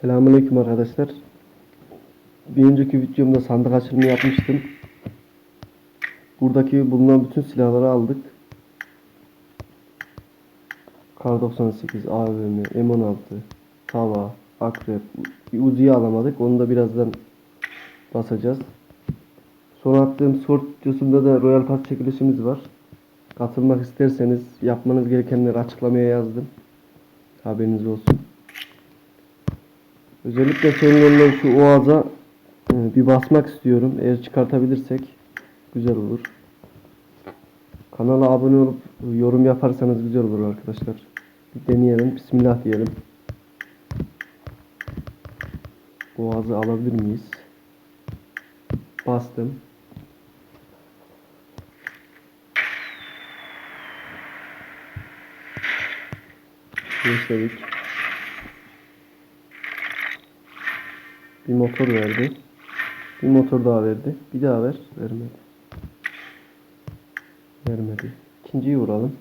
Selamünaleyküm arkadaşlar. Bir önceki videomda sandık açılımı yapmıştım. Buradaki bulunan bütün silahları aldık. Kar 98, AVM, M16, Tava, Akrep, Uzi'yi alamadık. Onu da birazdan basacağız. Son attığım sort videosunda da Royal Pass çekilişimiz var. Katılmak isterseniz yapmanız gerekenleri açıklamaya yazdım. Haberiniz olsun. Özellikle senin şu oğaza e, bir basmak istiyorum. Eğer çıkartabilirsek güzel olur. Kanala abone olup yorum yaparsanız güzel olur arkadaşlar. Bir deneyelim. Bismillah diyelim. Boğazı alabilir miyiz? Bastım. Geçledik. Bir motor verdi. Bir motor daha verdi. Bir daha ver. Vermedi. Vermedi. İkinciyi vuralım.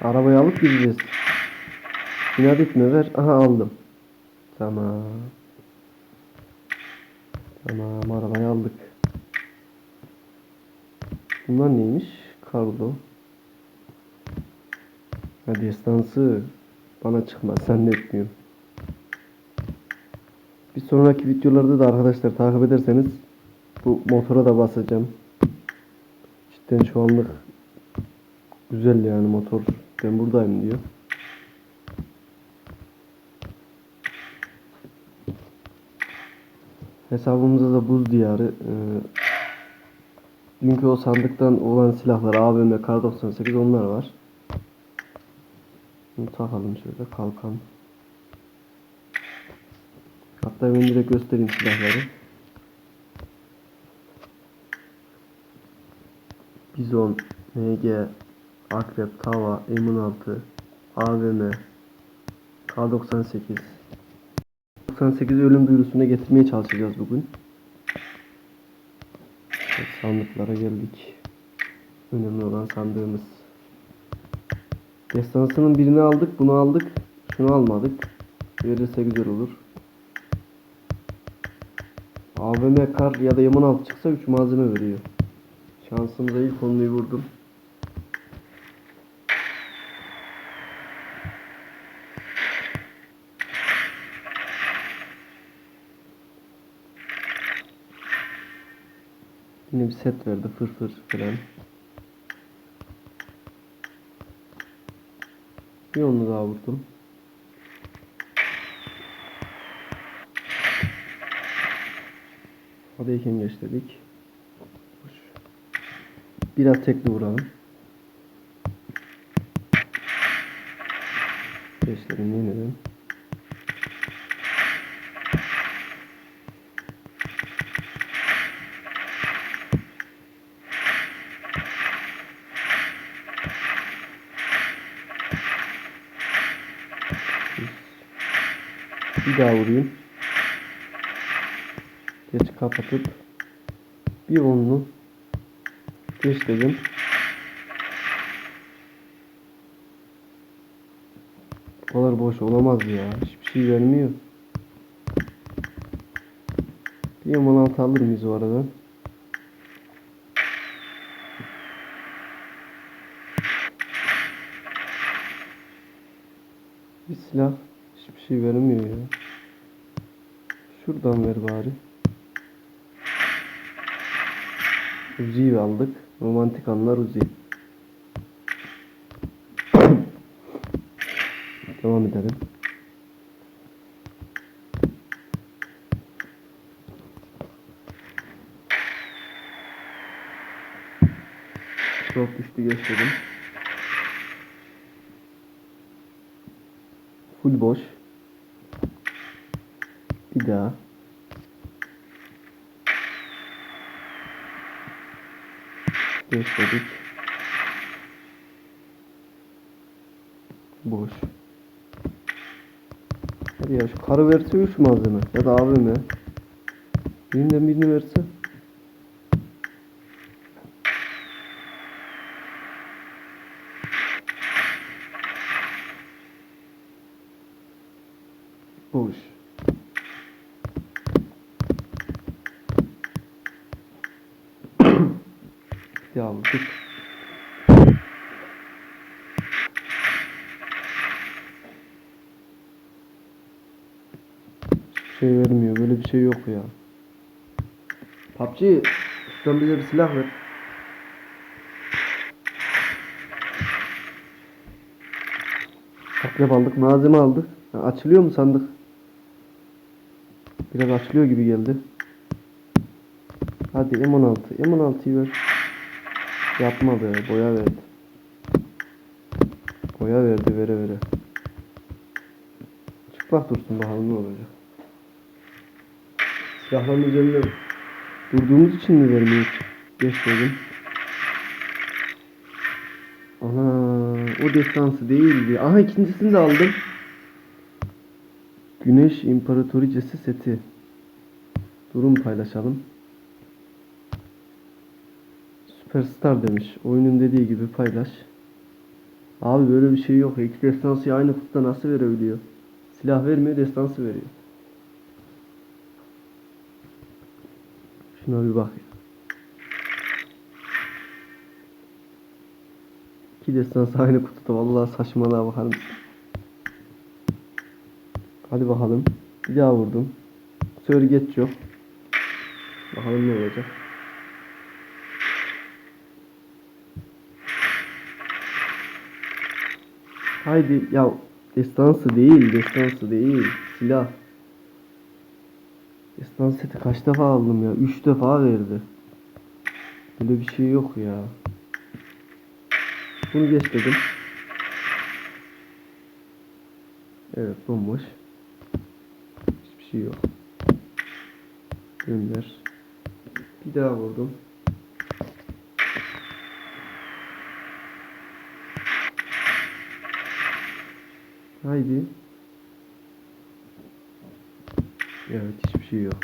Arabayı alıp gideceğiz. İnat etme ver. Aha aldım. Tamam. Tamam arabayı aldık. Bunlar neymiş? Karlo. Ha destansı. Bana çıkmaz zannetmiyorum. Bir sonraki videolarda da arkadaşlar takip ederseniz bu motora da basacağım. Cidden şu anlık güzel yani motor. Ben buradayım diyor. Hesabımızda da buz diyarı. Ee, dünkü o sandıktan olan silahlar AVM, Kar 98 onlar var. Bunu takalım şöyle kalkan. Hatta ben direkt göstereyim silahları. Bizon, MG, Akrep, Tava, M16, AVM, K98. 98 ölüm duyurusuna getirmeye çalışacağız bugün. Evet, sandıklara geldik. Önemli olan sandığımız. Destansının birini aldık, bunu aldık, şunu almadık. Verirse güzel olur. AVM kar ya da yaman altı çıksa 3 malzeme veriyor. Şansımıza ilk konuyu vurdum. Yine bir set verdi fırfır falan. Bir onu daha vurdum. Havadayken geç dedik. Hoş. Biraz tekli vuralım. Geçlerim yeniden. Bir daha vurayım. Geç kapatıp bir onlu geç dedim. Bu boş olamaz ya. Hiçbir şey vermiyor. Bir M16 alır mıyız o aradan? Bir silah hiçbir şey vermiyor ya. Şuradan ver bari. Uzi'yi aldık. Romantik anlar Uzi. Devam edelim. Çok düştü geçelim. Full boş. Bir daha. Geçledik. Boş. Hadi ya şu karı verse 3 malzeme ya da AVM. Birinden birini verse. Boş. Ya. Hiçbir şey vermiyor. Böyle bir şey yok ya. PUBG şuradan bir silah ver. Akrep aldık, malzeme aldık. Ha, açılıyor mu sandık? Biraz açılıyor gibi geldi. Hadi M16. M16'yı ver. Yapma be, boya verdi. Boya verdi vere vere. Çıplak dursun bakalım ne olacak. Silahların üzerinde durduğumuz için mi vermiyor? Geç dedim. Ana o destansı değildi. Aha ikincisini de aldım. Güneş İmparatoricesi seti. Durum paylaşalım. Süperstar demiş. Oyunun dediği gibi paylaş. Abi böyle bir şey yok. İki destansı aynı kutuda nasıl verebiliyor? Silah vermiyor destansı veriyor. Şuna bir bak. İki destansı aynı kutuda. Vallahi saçmalığa bakar mısın? Hadi bakalım. Bir daha vurdum. Bu sefer geç yok. Bakalım ne olacak. Haydi ya destansı değil, destansı değil. Silah. Destans seti kaç defa aldım ya? Üç defa verdi. Böyle bir şey yok ya. Bunu geç dedim. Evet bomboş. Hiçbir şey yok. Gönder. Bir daha vurdum. Haydi. Evet hiçbir şey yok.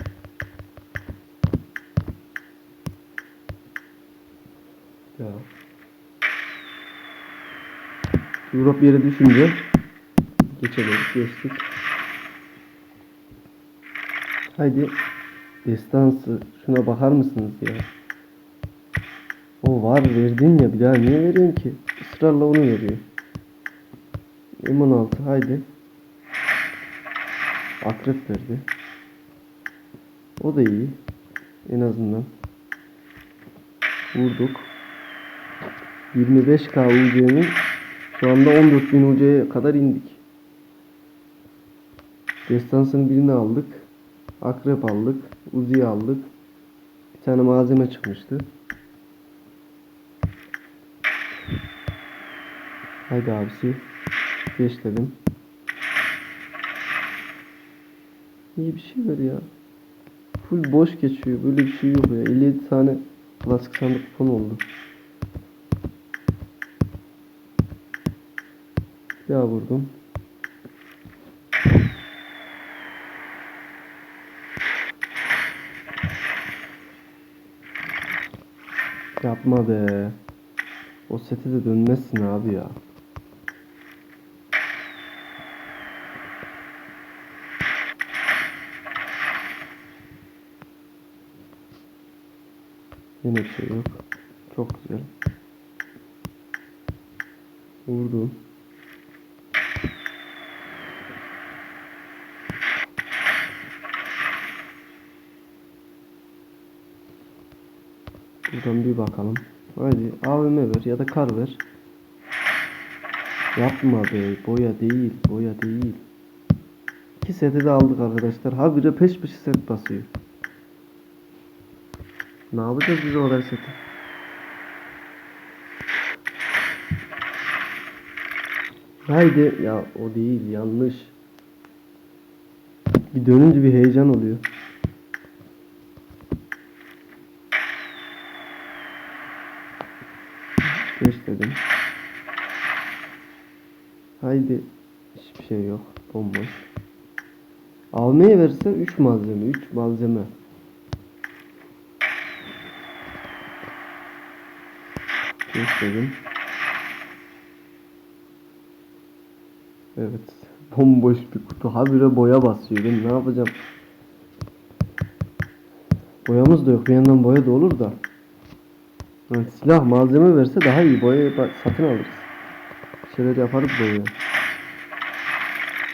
Ya. Drop yere düşünce geçelim geçtik. Haydi destansı şuna bakar mısınız ya? O var verdin ya bir daha niye veriyorsun ki? Israrla onu veriyor. M16 haydi. Akrep verdi. O da iyi. En azından. Vurduk. 25k UC'nin şu anda 14.000 UC'ye kadar indik. Destansın birini aldık. Akrep aldık. Uzi aldık. Bir tane malzeme çıkmıştı. Haydi abisi. Geç dedim. İyi bir şey ver ya. Full boş geçiyor. Böyle bir şey yok ya. 57 tane klasik sandık kupon oldu. Daha vurdum. Yapma be. O sete de dönmezsin abi ya. Yine bir şey yok. Çok güzel. Vurdum. Buradan bir bakalım. Haydi AVM ver ya da kar ver. Yapma be. Boya değil. Boya değil. İki seti de aldık arkadaşlar. Habire peş peşe set basıyor. Ne yapacağız biz o kadar seti? Haydi ya o değil yanlış. Bir dönünce bir heyecan oluyor. Geç dedim. Haydi hiçbir şey yok. Bomboş. Almaya verse 3 malzeme, 3 malzeme. Geç dedim. Evet. Bomboş bir kutu. Habire boya basıyor. Ben ne yapacağım? Boyamız da yok. Bir yandan boya da olur da. Yani silah malzeme verse daha iyi. Boyayı ba- satın alırız. Şeyler yaparız boyaya.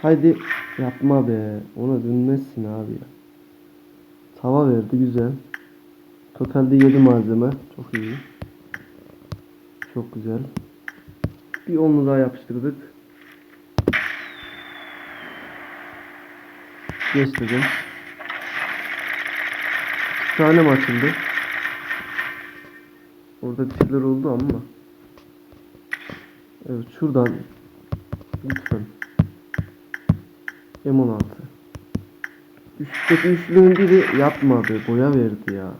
Haydi yapma be. Ona dönmezsin abi ya. Tava verdi güzel. Totalde 7 malzeme. Çok iyi. Çok güzel. Bir onlu daha yapıştırdık. Geç dedim. İki tane açıldı? Orada bir oldu ama. Evet şuradan. Lütfen. M16. Üstteki üçlünün biri yapmadı. Boya verdi ya.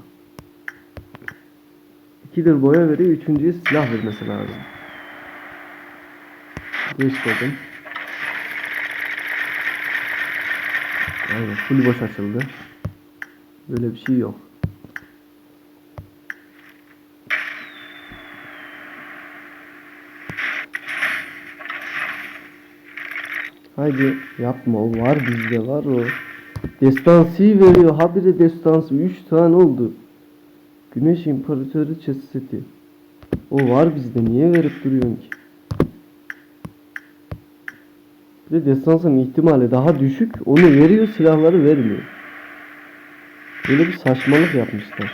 İkidir boya veriyor. Üçüncüye silah vermesi lazım. Geç dedim. Aynen full boş açıldı. Böyle bir şey yok. Haydi yapma o var bizde var o. Destansı veriyor. Habire destansı 3 tane oldu. Güneş İmparatoru chess seti. O var bizde niye verip duruyorsun ki? Bir de destansın ihtimali daha düşük. Onu veriyor silahları vermiyor. Böyle bir saçmalık yapmışlar.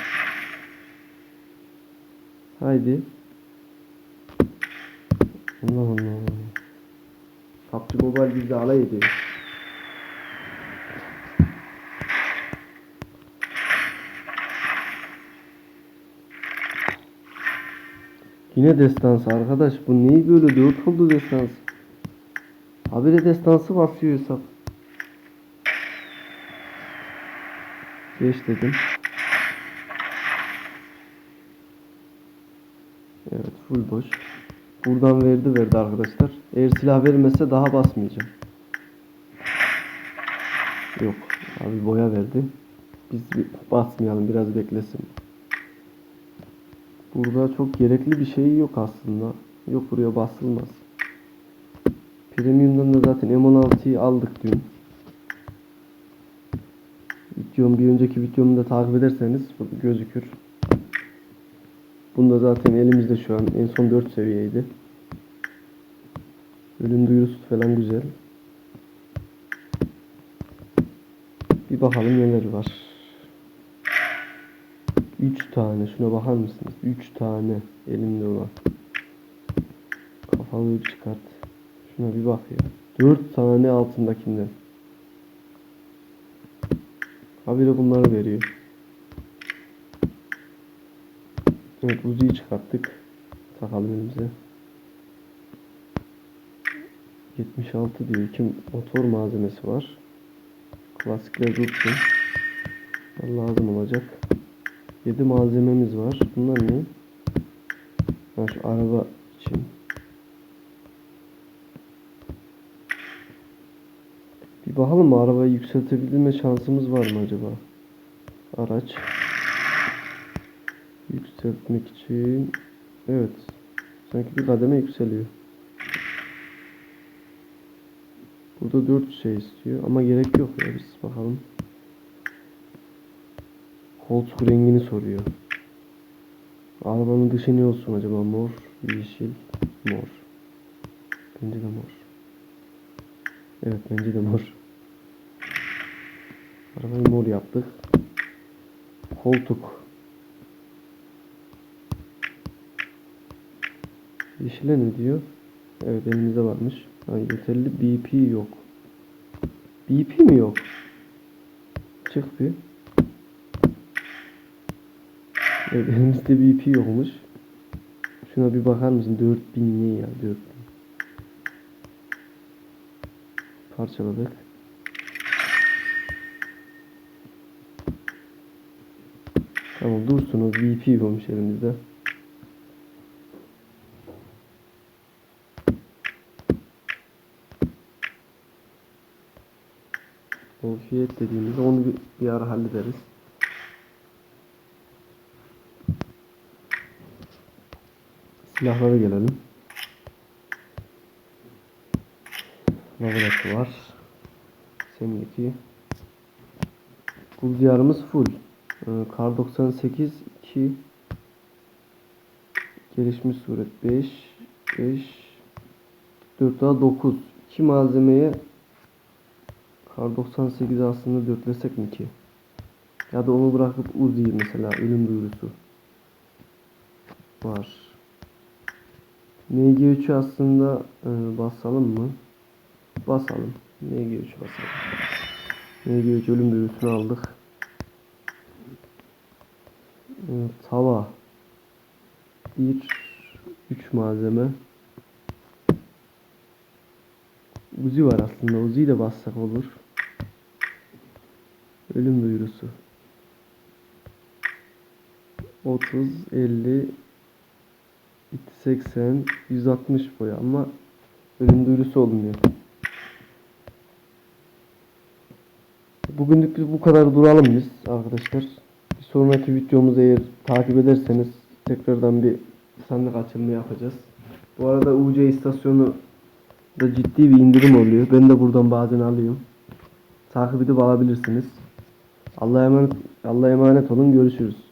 Haydi. Allah Allah. PUBG Mobile bizi alay ediyor. Yine destansı arkadaş bu neyi böyle dört oldu destansı. Habire destansı basıyor hesap. Geç dedim. Evet full boş. Buradan verdi verdi arkadaşlar. Eğer silah vermezse daha basmayacağım. Yok. Abi boya verdi. Biz basmayalım biraz beklesin. Burada çok gerekli bir şey yok aslında. Yok buraya basılmaz. Premium'dan da zaten M16'yı aldık dün. Videom bir önceki videomu da takip ederseniz gözükür. Bunda zaten elimizde şu an en son 4 seviyeydi. Ölüm duyurusu falan güzel. Bir bakalım neler var. 3 tane şuna bakar mısınız? 3 tane elimde olan. Kafalığı çıkart. Şuna bir bak ya. 4 tane altındakinden. Habire bunları veriyor. Evet Uzi'yi çıkarttık. Takalım elimize. 76 diyor. İki motor malzemesi var. Klasikler dursun. Lazım olacak. 7 malzememiz var. Bunlar ne? Ha, şu araba için. Bir bakalım mı arabayı yükseltebilme şansımız var mı acaba? Araç. Yükseltmek için. Evet. Sanki bir kademe yükseliyor. Burada 4 şey istiyor ama gerek yok ya biz bakalım. Koltuk rengini soruyor. Arabanın dışı ne olsun acaba? Mor, yeşil, mor. Bence de mor. Evet bence de mor. Arabayı mor yaptık. Koltuk. Yeşile ne diyor? Evet elimizde varmış. Ha, yeterli BP yok. BP mi yok? Çık bir. Evet elimizde BP yokmuş. Şuna bir bakar mısın? 4000 ne ya? 4000. Parçaladık. Tamam dursun o BP olmuş elimizde. O fiyat dediğimizde onu bir, bir ara hallederiz. Silahlara gelelim. Laboratuvar. Semiki. Buz diyarımız full. Ee, Kar 98 2 Gelişmiş suret 5 5 4 daha 9 2 malzemeye Kar 98 aslında dörtlesek mi ki? Ya da onu bırakıp Uzi mesela ölüm duyurusu var. MG3'ü aslında e, basalım mı? Basalım. MG3 basalım. MG3 ölüm duyurusunu aldık. E, tava. 1 3 malzeme. Uzi var aslında. Uzi'yi de bassak olur. Ölüm duyurusu. 30, 50, 80, 160 boya ama ölüm duyurusu olmuyor. Bugünlük biz bu kadar duralım biz arkadaşlar. Bir sonraki videomuzu eğer takip ederseniz tekrardan bir sandık açılımı yapacağız. Bu arada UC istasyonu da ciddi bir indirim oluyor. Ben de buradan bazen alıyorum. Takip edip alabilirsiniz. Allah'a emanet, Allah'a emanet olun. Görüşürüz.